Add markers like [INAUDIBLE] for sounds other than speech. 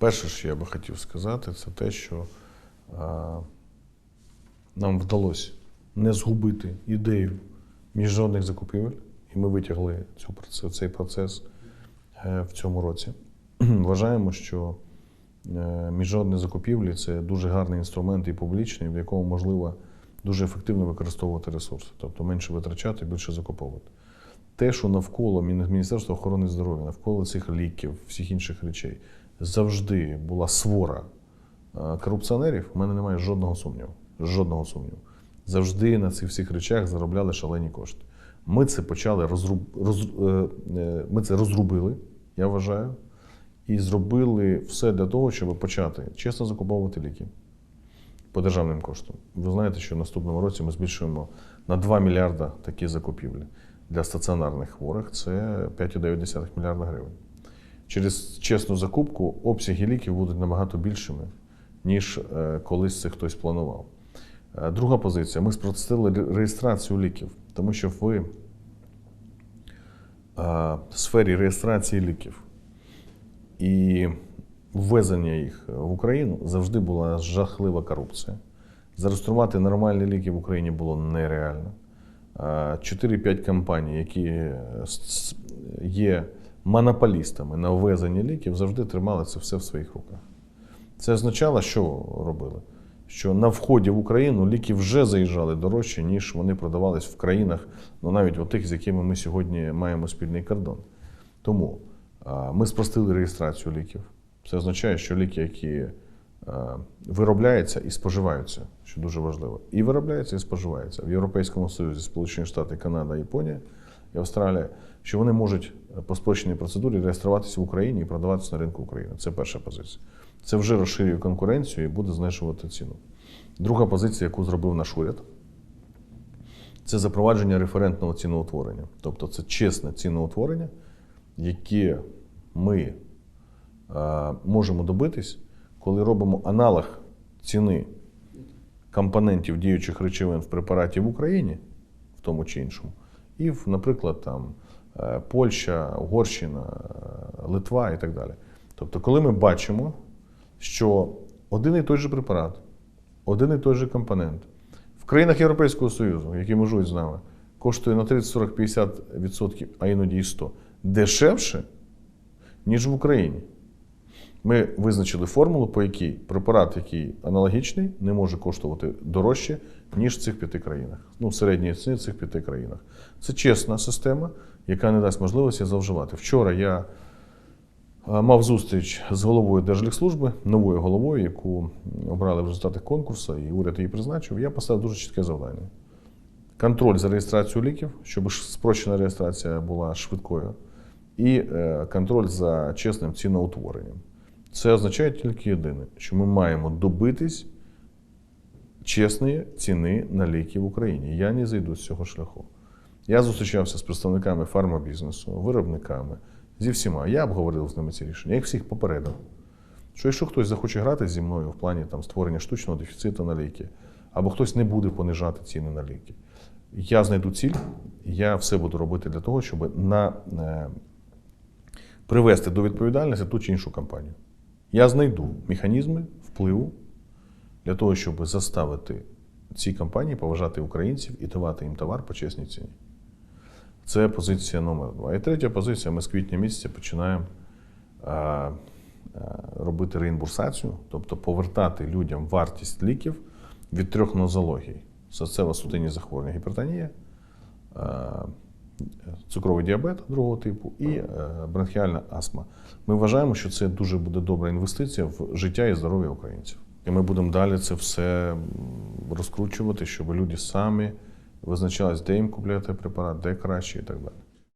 Перше, що я би хотів сказати, це те, що а, нам вдалося не згубити ідею міжнародних закупівель, і ми витягли цю, цей процес е, в цьому році. [CLEARS THROAT] Вважаємо, що е, міжнародні закупівлі це дуже гарний інструмент і публічний, в якому можливо дуже ефективно використовувати ресурси, тобто менше витрачати, більше закуповувати. Те, що навколо Мін- Міністерства охорони здоров'я, навколо цих ліків, всіх інших речей, завжди була свора е, корупціонерів, у мене немає жодного сумніву. Жодного сумніву. Завжди на цих всіх речах заробляли шалені кошти. Ми це почали розруб... роз... е, е, ми це розрубили, я вважаю, і зробили все для того, щоб почати чесно закуповувати ліки по державним коштам. Ви знаєте, що в наступному році ми збільшуємо на 2 мільярда такі закупівлі. Для стаціонарних хворих це 5,9 мільярда гривень. Через чесну закупку обсяги ліків будуть набагато більшими, ніж е, колись це хтось планував. Е, Друга позиція. Ми спростили реєстрацію ліків, тому що в е, сфері реєстрації ліків і ввезення їх в Україну завжди була жахлива корупція. Зареєструвати нормальні ліки в Україні було нереально. Е, 4-5 компаній, які є монополістами на ввезення ліків, завжди тримали це все в своїх руках. Це означало, що робили? Що на вході в Україну ліки вже заїжджали дорожче, ніж вони продавались в країнах, ну навіть в тих, з якими ми сьогодні маємо спільний кордон. Тому ми спростили реєстрацію ліків. Це означає, що ліки, які виробляються і споживаються, що дуже важливо, і виробляються, і споживаються в Європейському Союзі, Сполучені Штати, Канада, Японія і Австралія, що вони можуть по спрощеній процедурі реєструватися в Україні і продаватися на ринку України. Це перша позиція. Це вже розширює конкуренцію і буде знижувати ціну. Друга позиція, яку зробив наш уряд, це запровадження референтного ціноутворення. Тобто це чесне ціноутворення, яке ми е, можемо добитись, коли робимо аналог ціни компонентів діючих речовин в препараті в Україні, в тому чи іншому, і, наприклад, там е, Польща, Угорщина, е, Литва і так далі. Тобто, коли ми бачимо, що один і той же препарат, один і той же компонент в країнах Європейського Союзу, які межують з нами, коштує на 30, 40, 50%, а іноді і 100, дешевше, ніж в Україні. Ми визначили формулу, по якій препарат, який аналогічний, не може коштувати дорожче, ніж в цих п'яти країнах. Ну, в середній ціні в цих п'яти країнах. Це чесна система, яка не дасть можливості завживати. Вчора я мав зустріч з головою Держлікслужби, новою головою, яку обрали в результатах конкурсу, і уряд її призначив. Я поставив дуже чітке завдання. Контроль за реєстрацією ліків, щоб спрощена реєстрація була швидкою, і е, контроль за чесним ціноутворенням. Це означає тільки єдине, що ми маємо добитись чесної ціни на ліки в Україні. Я не зайду з цього шляху. Я зустрічався з представниками фармабізнесу, виробниками, зі всіма. Я обговорив з ними ці рішення. Я їх всіх попередив. Що якщо хтось захоче грати зі мною в плані там, створення штучного дефіциту на ліки, або хтось не буде понижати ціни на ліки, я знайду ціль, я все буду робити для того, щоб на, е, привести до відповідальності ту чи іншу компанію. Я знайду механізми впливу для того, щоб заставити ці компанії поважати українців і давати їм товар по чесній ціні. Це позиція номер два. І третя позиція: ми з квітня місяця починаємо робити реімбурсацію, тобто повертати людям вартість ліків від трьох нозологій: серцево-судинні захворювання, гіпертонія, цукровий діабет другого типу і е, бронхіальна астма. Ми вважаємо, що це дуже буде добра інвестиція в життя і здоров'я українців. І ми будемо далі це все розкручувати, щоб люди самі визначались, де їм купляти препарат, де краще і так далі.